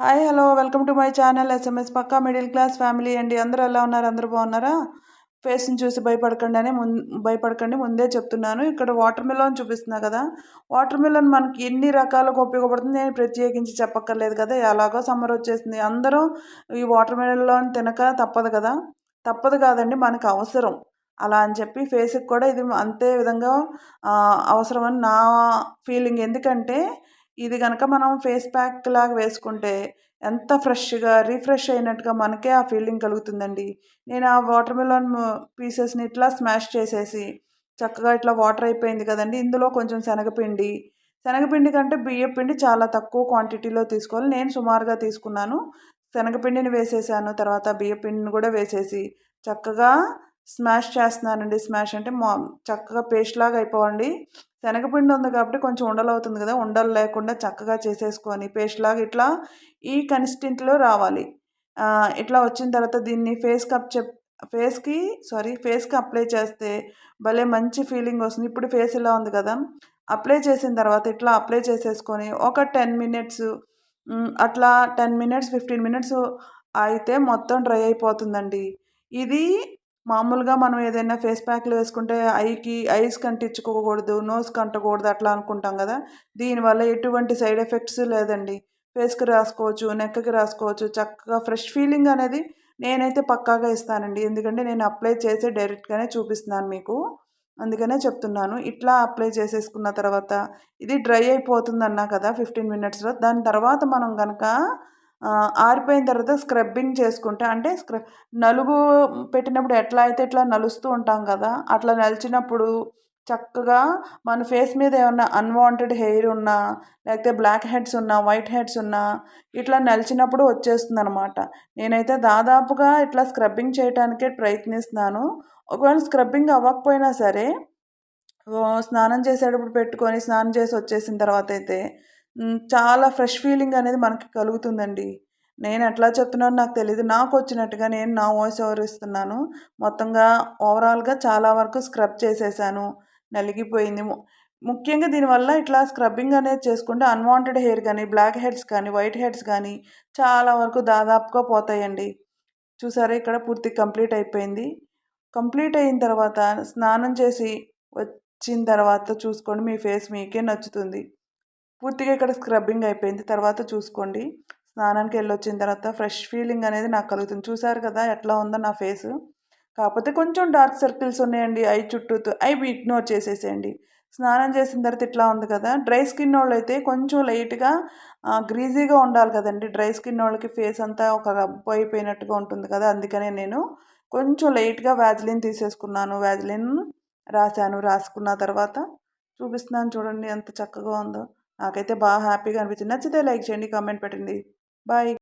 Hi hello. Welcome to my channel SMS Pakka middle class family అండి. అందరూ ఎలా ఉన్నారు? అందరూ బాగున్నారా? ఫేస్ని చూసి భయపడకండి అని ముం భయపడకండి. ముందే చెప్తున్నాను. ఇక్కడ వాటర్ మిలన్ చూపిస్తున్నా కదా. వాటర్ మిలన్ మనకి ఎన్ని రకాలుగా ఉపయోగపడుతుంది నేను ప్రత్యేకించి చెప్పక్కర్లేదు కదా. ఎలాగో సమ్మర్ వచ్చేసింది. అందరూ ఈ వాటర్ మిలన్ తినక తప్పదు కదా. తప్పదు కాదండి మనకు అవసరం. అలా అని చెప్పి ఫేస్కి కూడా ఇది అంతే విధంగా అవసరమని నా ఫీలింగ్. ఎందుకంటే ఇది కనుక మనం ఫేస్ ప్యాక్ లాగా వేసుకుంటే ఎంత ఫ్రెష్గా రీఫ్రెష్ అయినట్టుగా మనకే ఆ ఫీలింగ్ కలుగుతుందండి. నేను ఆ వాటర్ మిలన్ పీసెస్ని ఇట్లా స్మాష్ చేసేసి చక్కగా ఇట్లా వాటర్ అయిపోయింది కదండి. ఇందులో కొంచెం శనగపిండి శనగపిండి కంటే బియ్య పిండి చాలా తక్కువ క్వాంటిటీలో తీసుకోవాలి. నేను సుమారుగా తీసుకున్నాను. శనగపిండిని వేసేసాను తర్వాత బియ్య పిండిని కూడా వేసేసి చక్కగా స్మాష్ చేస్తున్నానండి. స్మాష్ అంటే మా చక్కగా పేస్ట్ లాగా అయిపోవండి. శనగపిండి ఉంది కాబట్టి కొంచెం ఉండలు అవుతుంది కదా ఉండలు లేకుండా చక్కగా చేసేసుకొని పేస్ట్ లాగా ఇట్లా ఈ కన్సిస్టెంట్లో రావాలి. ఇట్లా వచ్చిన తర్వాత దీన్ని ఫేస్ కప్ చెప్ ఫేస్కి సారీ ఫేస్కి అప్లై చేస్తే భలే మంచి ఫీలింగ్ వస్తుంది. ఇప్పుడు ఫేస్ ఇలా ఉంది కదా అప్లై చేసిన తర్వాత ఇట్లా అప్లై చేసేసుకొని ఒక టెన్ మినిట్స్ అట్లా టెన్ మినిట్స్ ఫిఫ్టీన్ మినిట్స్ అయితే మొత్తం డ్రై అయిపోతుందండి. ఇది మామూలుగా మనం ఏదైనా ఫేస్ ప్యాక్లు వేసుకుంటే ఐకి ఐస్ కంటించుకోకూడదు నోస్ కంటకూడదు అట్లా అనుకుంటాం కదా. దీనివల్ల ఎటువంటి సైడ్ ఎఫెక్ట్స్ లేదండి. ఫేస్కి రాసుకోవచ్చు నెక్కకి రాసుకోవచ్చు చక్కగా ఫ్రెష్ ఫీలింగ్ అనేది నేనైతే పక్కాగా ఇస్తానండి. ఎందుకంటే నేను అప్లై చేసి డైరెక్ట్గానే చూపిస్తున్నాను మీకు. అందుకనే చెప్తున్నాను. ఇట్లా అప్లై చేసేసుకున్న తర్వాత ఇది డ్రై అయిపోతుంది అన్నా కదా ఫిఫ్టీన్ మినిట్స్లో. దాని తర్వాత మనం కనుక ఆరిపోయిన తర్వాత స్క్రబ్బింగ్ చేసుకుంటే అంటే స్క్ర నలుగు పెట్టినప్పుడు ఎట్లా అయితే ఇట్లా నలుస్తూ ఉంటాం కదా అట్లా నలిచినప్పుడు చక్కగా మన ఫేస్ మీద ఏమన్నా అన్వాంటెడ్ హెయిర్ ఉన్నా లేకపోతే బ్లాక్ హెడ్స్ ఉన్నా వైట్ హెడ్స్ ఉన్నా ఇట్లా నలిచినప్పుడు వచ్చేస్తుంది అనమాట నేనైతే దాదాపుగా ఇట్లా స్క్రబ్బింగ్ చేయడానికే ప్రయత్నిస్తున్నాను. ఒకవేళ స్క్రబ్బింగ్ అవ్వకపోయినా సరే స్నానం చేసేటప్పుడు పెట్టుకొని స్నానం చేసి వచ్చేసిన తర్వాత అయితే చాలా ఫ్రెష్ ఫీలింగ్ అనేది మనకి కలుగుతుందండి. నేను ఎట్లా చెప్తున్నానో నాకు తెలియదు నాకు వచ్చినట్టుగా నేను నా వాయిస్ ఓవర్ ఇస్తున్నాను. మొత్తంగా ఓవరాల్గా చాలా వరకు స్క్రబ్ చేసేసాను. నలిగిపోయింది. ముఖ్యంగా దీనివల్ల ఇట్లా స్క్రబ్బింగ్ అనేది చేసుకుంటే అన్వాంటెడ్ హెయిర్ కానీ బ్లాక్ హెడ్స్ కానీ వైట్ హెడ్స్ కానీ చాలా వరకు దాదాపుగా పోతాయండి. చూసారా? ఇక్కడ పూర్తి కంప్లీట్ అయిపోయింది. కంప్లీట్ అయిన తర్వాత స్నానం చేసి వచ్చిన తర్వాత చూసుకోండి. మీ ఫేస్ మీకే నచ్చుతుంది. పూర్తిగా ఇక్కడ స్క్రబ్బింగ్ అయిపోయింది. తర్వాత చూసుకోండి. స్నానానికి వెళ్ళొచ్చిన తర్వాత ఫ్రెష్ ఫీలింగ్ అనేది నాకు కలుగుతుంది. చూసారు కదా ఎట్లా ఉందో నా ఫేస్ కాకపోతే కొంచెం డార్క్ సర్కిల్స్ ఉన్నాయండి. ఐ చుట్టూ అవి ఇగ్నోర్ చేసేసేయండి. స్నానం చేసిన తర్వాత ఇట్లా ఉంది కదా. డ్రై స్కిన్ వాళ్ళు అయితే కొంచెం లైట్గా గ్రీజీగా ఉండాలి కదండి. డ్రై స్కిన్ వాళ్ళకి ఫేస్ అంతా ఒక రబ్బు అయిపోయినట్టుగా ఉంటుంది కదా. అందుకనే నేను కొంచెం లైట్గా వ్యాజ్లిన్ తీసేసుకున్నాను. వ్యాజ్లిన్ రాశాను. రాసుకున్న తర్వాత చూపిస్తున్నాను చూడండి ఎంత చక్కగా ఉందో. నాకైతే బాగా హ్యాపీగా అనిపించింది. నచ్చితే లైక్ చేయండి కామెంట్ పెట్టండి. బాయ్.